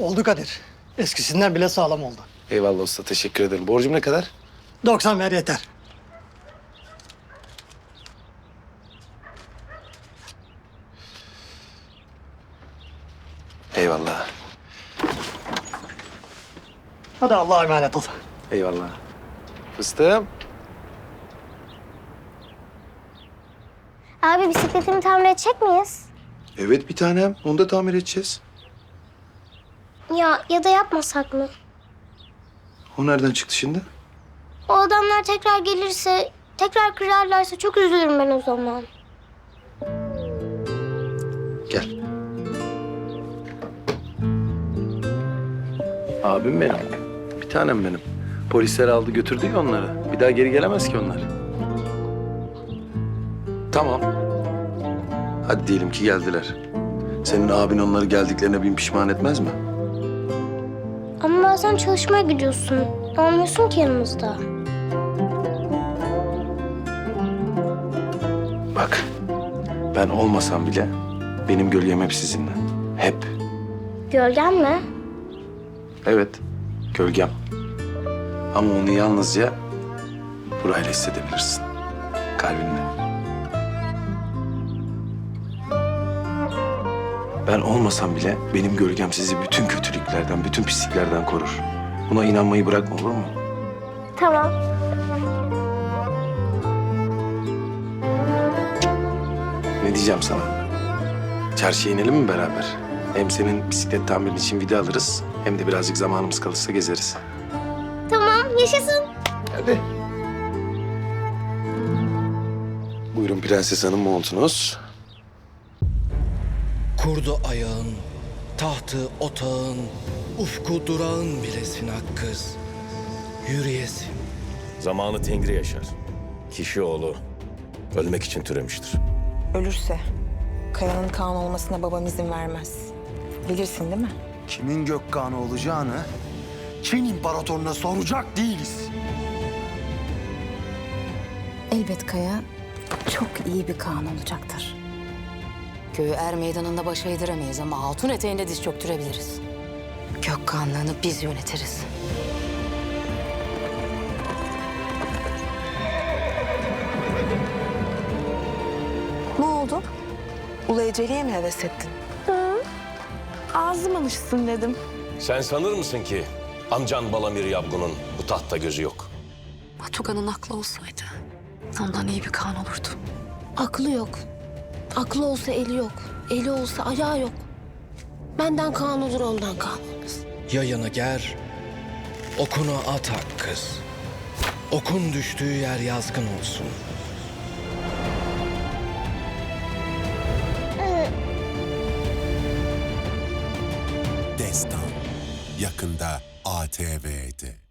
Oldu Kadir. Eskisinden bile sağlam oldu. Eyvallah usta teşekkür ederim. Borcum ne kadar? 90 ver yeter. Eyvallah. Hadi Allah'a emanet ol. Eyvallah. Fıstığım. Abi bisikletimi tamir edecek miyiz? Evet bir tanem. Onu da tamir edeceğiz. Ya ya da yapmasak mı? O nereden çıktı şimdi? O adamlar tekrar gelirse, tekrar kırarlarsa çok üzülürüm ben o zaman. Gel. Abim benim. Bir tanem benim. Polisler aldı götürdü ya onları. Bir daha geri gelemez ki onlar. Tamam. Hadi diyelim ki geldiler. Senin abin onları geldiklerine bin pişman etmez mi? Bazen çalışmaya gidiyorsun. Olmuyorsun ki yanımızda. Bak, ben olmasam bile benim gölgem hep sizinle. Hep. Gölgen mi? Evet, gölgem. Ama onu yalnızca burayla hissedebilirsin. Kalbinle. Ben olmasam bile benim gölgem sizi bütün kötülüklerden, bütün pisliklerden korur. Buna inanmayı bırakma olur mu? Tamam. Ne diyeceğim sana? Çarşıya inelim mi beraber? Hem senin bisiklet tamirin için vida alırız, hem de birazcık zamanımız kalırsa gezeriz. Tamam, yaşasın. Hadi. Buyurun Prenses Hanım montunuz. Kurdu ayağın, tahtı otağın, ufku durağın bilesin ak kız. Yürüyesin. Zamanı Tengri yaşar. Kişi oğlu ölmek için türemiştir. Ölürse Kaya'nın Kaan olmasına babam izin vermez. Bilirsin değil mi? Kimin Gökkan'ı olacağını Çin İmparatoruna soracak değiliz. Elbet Kaya çok iyi bir Kaan olacaktır. Köyü er meydanında başa yediremeyiz ama altın eteğinde diz çöktürebiliriz. Gökkanlığını biz yönetiriz. Ne oldu? Ulu Eceli'ye mi heves ettin? Ağzım alışsın dedim. Sen sanır mısın ki amcan Balamir Yabgun'un bu tahtta gözü yok? Atuga'nın aklı olsaydı ondan iyi bir Kaan olurdu. Aklı yok. Aklı olsa eli yok. Eli olsa ayağı yok. Benden Kaan olur ondan Kaan olmaz. Yayını ger, okunu at kız. Okun düştüğü yer yazgın olsun. Destan yakında ATV'de.